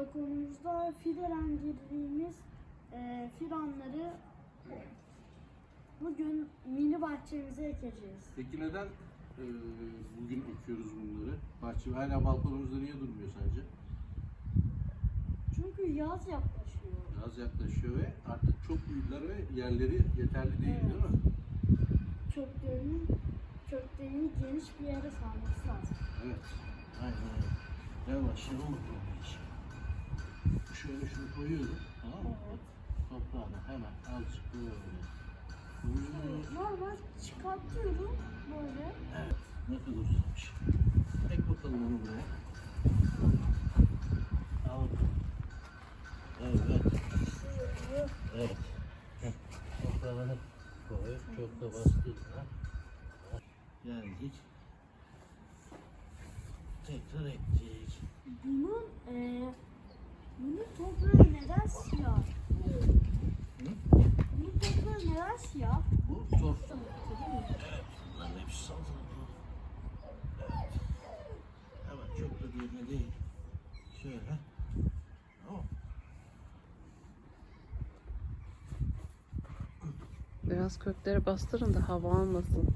balkonumuzda fidelendirdiğimiz e, fidanları bugün mini bahçemize ekeceğiz. Peki neden e, bugün ekiyoruz bunları? Bahçe hala balkonumuzda niye durmuyor sence? Çünkü yaz yaklaşıyor. Yaz yaklaşıyor ve artık çok büyüdüler ve yerleri yeterli değil değil mi? Köklerini, köklerini geniş bir yere sarması lazım. Evet. Aynen öyle. Yavaş yavaş. Şöyle şunu koyuyorum. Tamam mı? Evet. Toprağına hemen azıcık böyle. Koyuyorum. Normal çıkartıyorum böyle. Evet. Ne kadar uzamış. Ek bakalım onu buraya. Al bakalım. Evet. Evet. Heh. Toprağını koy. Çok da bastırma. Geldik. Tekrar ektik. Bunun e, toprağı neden siyah? Bunun toprağı neden siyah? Bu? Evet. Bunların hepsi salatalık. Evet. Hemen çok da derine değil. Şöyle. Tamam. Biraz kökleri bastırın da hava almasın.